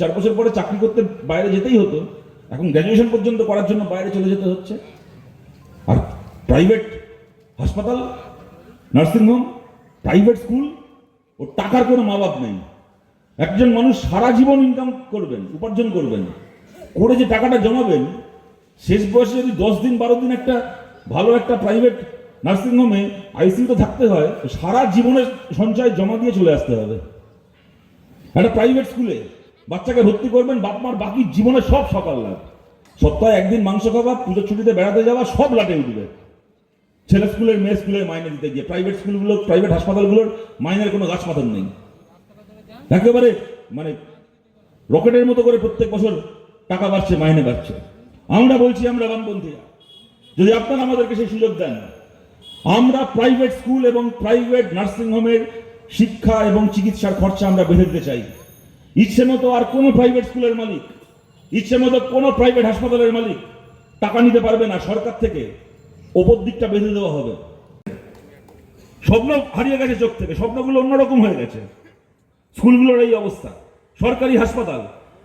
চার বছর পরে চাকরি করতে বাইরে যেতেই হতো, এখন গ্র্যাজুয়েশন পর্যন্ত করার জন্য বাইরে চলে যেতে হচ্ছে। আর প্রাইভেট হাসপাতাল নার্সিংহোম প্রাইভেট স্কুল ও টাকার কোনো মা বাপ নেই। একজন মানুষ সারা জীবন ইনকাম করবেন, উপার্জন করবেন, করে যে টাকাটা জমাবেন, শেষ বয়সে যদি দশ দিন, বারো দিন একটা ভালো একটা প্রাইভেট নার্সিংহোমে আইসিইউতে থাকতে হয়, সারা জীবনের সঞ্চয় জমা দিয়ে চলে আসতে হবে। একটা প্রাইভেট স্কুলে বাচ্চাকে ভর্তি করবেন বাপ মার বাকি জীবনে সব সকাল লাভ সপ্তাহে একদিন মাংস খাওয়া পুজোর ছুটিতে বেড়াতে যাওয়া, সব লাটে উঠবে। ছেলে স্কুলের, মেয়ে স্কুলের মাইনে দিতে গিয়ে প্রাইভেট স্কুলগুলো প্রাইভেট হাসপাতালগুলোর মাইনের কোনো গাছ পাথর নেই। একেবারে মানে রকেটের মতো করে প্রত্যেক বছর টাকা বাড়ছে, মাইনে বাড়ছে। আমরা বলছি, আমরা বামপন্থীরা, যদি আপনারা আমাদেরকে সেই সুযোগ দেন, আমরা প্রাইভেট স্কুল এবং প্রাইভেট নার্সিংহোমের শিক্ষা এবং চিকিৎসার খরচা আমরা বেঁধে দিতে চাই। ইচ্ছে মতো আর কোনো প্রাইভেট স্কুলের মালিক, ইচ্ছে মতো কোনো প্রাইভেট হাসপাতালের মালিক টাকা নিতে পারবে না সরকার থেকে। ওপর দিকটা বেঁধে দেওয়া হবে। স্বপ্ন হারিয়ে গেছে চোখ থেকে, স্বপ্নগুলো অন্যরকম হয়ে গেছে। স্কুলগুলোর এই অবস্থা। সরকারি হাসপাতাল।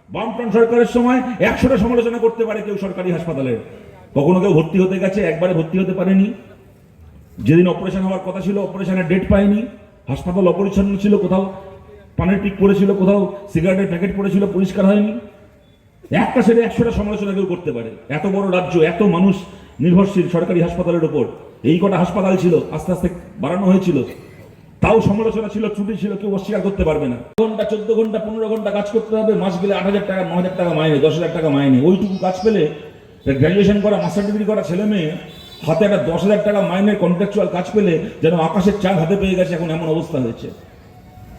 বামফ্রন্ট সরকারের সময় একশোটা সমালোচনা করতে পারে কেউ সরকারি হাসপাতালের। কখনো কেউ ভর্তি হতে গেছে, একবারে ভর্তি হতে পারেনি। যেদিন অপারেশন হওয়ার কথা ছিল অপারেশনের ডেট পায়নি। হাসপাতাল অপরিচ্ছন্ন ছিল কোথাও। পানের টিক পড়েছিল কোথাও সিগারেটের প্যাকেট পড়েছিল, পরিষ্কার হয়নি। একটা ছেড়ে একশোটা সমালোচনা কেউ করতে পারে। এত বড় রাজ্য, এত মানুষ নির্ভরশীল সরকারি হাসপাতালের ওপর এই কটা হাসপাতাল ছিল, আস্তে আস্তে বাড়ানো হয়েছিল। তাও সমালোচনা ছিল ছুটি ছিল, কেউ অস্বীকার করতে পারবে না। ঘণ্টা, চোদ্দ ঘণ্টা, পনেরো ঘণ্টা কাজ করতে হবে, মাস গেলে আট হাজার টাকা, ন হাজার টাকা মাইনে, দশ হাজার টাকা মাইনে। ওইটুকু কাজ পেলে গ্র্যাজুয়েশন করা মাস্টার ডিগ্রি করা ছেলে মেয়ে, হাতে একটা দশ হাজার টাকা মাইনের কন্ট্রাকচুয়াল কাজ পেলে যেন আকাশের চাঁদ হাতে পেয়ে গেছে, এখন এমন অবস্থা হয়েছে।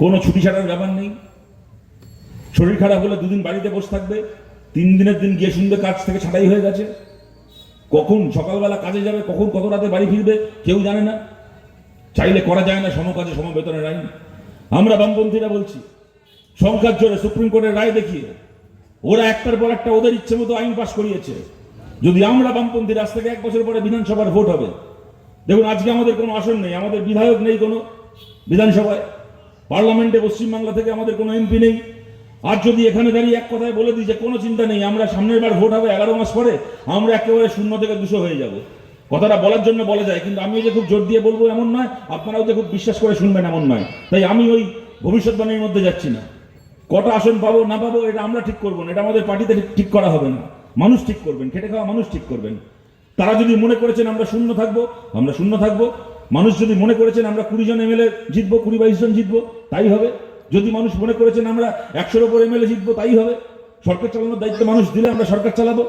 কোনো ছুটি ছাড়ার ব্যাপার নেই। শরীর খারাপ হলে দুদিন বাড়িতে বসে থাকবে, তিন দিনের দিন গিয়ে শুনবে কাজ থেকে ছাঁটাই হয়ে গেছে। কখন সকালবেলা কাজে যাবে, কখন কত রাতে বাড়ি ফিরবে, কেউ জানে না। চাইলে করা যায় না সমকাজে সমবেতনের আইন। আমরা বামপন্থীরা বলছি, সংখ্যার জোরে সুপ্রিম কোর্টের রায় দেখিয়ে, ওরা একটার পর একটা ওদের ইচ্ছে মতো আইন পাশ করিয়েছে। যদি আমরা বামপন্থীরা আজ থেকে এক বছর পরে বিধানসভার ভোট হবে, দেখুন আজকে আমাদের কোনো আসন নেই, আমাদের বিধায়ক নেই কোনো বিধানসভায়। পার্লামেন্টে পশ্চিমবাংলা থেকে আমাদের কোনো এমপি নেই। আর যদি এখানে দাঁড়িয়ে এক কথায় বলে দিই যে কোনো চিন্তা নেই, আমরা সামনের বার ভোট হবে এগারো মাস পরে, আমরা একেবারে শূন্য থেকে দুশো হয়ে যাব। কথাটা বলার জন্য বলা যায়, কিন্তু আমিও যে খুব জোর দিয়ে বলব এমন নয়, আপনারাও যে খুব বিশ্বাস করে শুনবেন এমন নয়। তাই আমি ওই ভবিষ্যৎবাণীর মধ্যে যাচ্ছি না। কটা আসন পাবো, না পাবো, এটা আমরা ঠিক করব না, এটা আমাদের পার্টিতে ঠিক করা হবে না। মানুষ ঠিক করবেন, খেটে খাওয়া মানুষ ঠিক করবেন। তারা যদি মনে করেছেন আমরা শূন্য থাকব, আমরা শূন্য থাকব। মানুষ যদি মনে করেছেন আমরা কুড়ি জন এমএলএ জিতবো, কুড়ি বাইশ জন জিতবো, তাই হবে। যদি মানুষ মনে করেছেন আমরা একশোর ওপর এমএলএ জিতবো, তাই হবে। সরকার চালানোর দায়িত্ব মানুষ দিলে আমরা সরকার চালাবো।